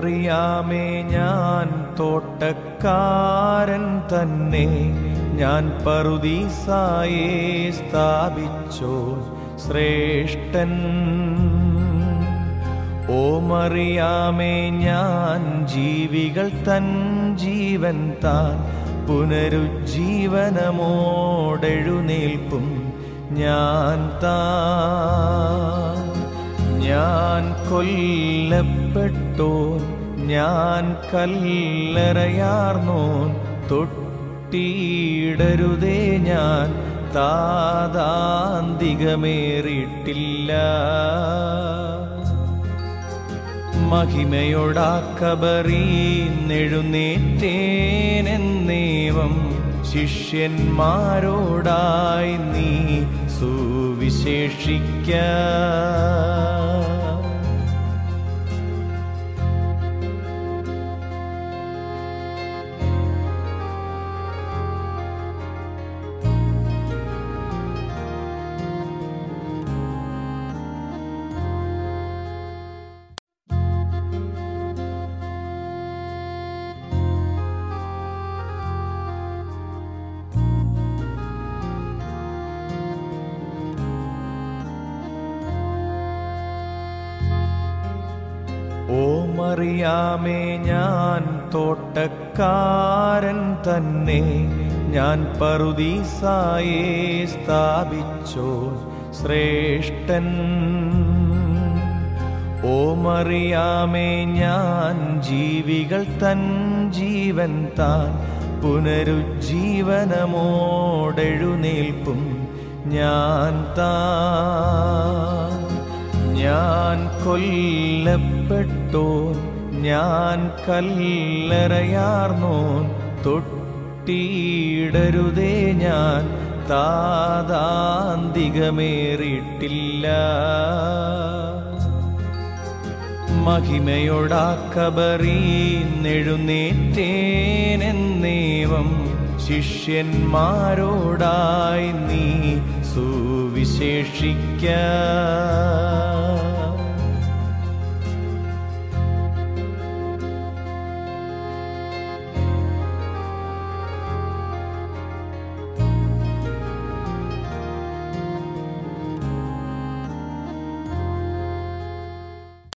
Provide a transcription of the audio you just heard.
ഓ മറിയാമേ ഞാൻ തോട്ടക്കാരൻ തന്നെ. ഞാൻ പറുദീസായെ സ്ഥാപിച്ചോ ശ്രേഷ്ഠൻ. ഓ മറിയാമേ ഞാൻ ജീവികൾ തൻ ജീവൻ താൻ. പുനരുജ്ജീവനമോടെഴുന്നേൽപ്പും ഞാൻ താൻ. ഞാൻ കൊല്ലപ്പെട്ടോൻ ഞാൻ കല്ലറയാർന്നോൻ തൊട്ടിയിടരുതേ ഞാൻ താതാന്തികമേറിയിട്ടില്ല. മഹിമയോടാക്കബറീന്നെഴുന്നേറ്റേനെന്നേവം ശിഷ്യന്മാരോടായി നീ സുവിശേഷിക്ക. ഓ മറിയാമേ ഞാൻ തോട്ടക്കാരൻ തന്നെ. ഞാൻ പറുദീസായെ സ്ഥാപിച്ചോ ശ്രേഷ്ഠൻ. ഓമറിയാമേ മറിയാമേ ഞാൻ ജീവികൾ തൻ ജീവൻ താൻ. പുനരുജ്ജീവനമോടെഴുന്നേൽപ്പും ഞാൻ താൻ. കൊല്ലപ്പെട്ടോൻ ഞാൻ കല്ലറയാർന്നോൻ തൊട്ടിയിടരുതേ ഞാൻ താതാന്തികമേറിയിട്ടില്ല. മഹിമയോടാക്കബറീന്നെഴുന്നേറ്റേനെന്നേവം ശിഷ്യന്മാരോടായി നീ സുവിശേഷിക്ക.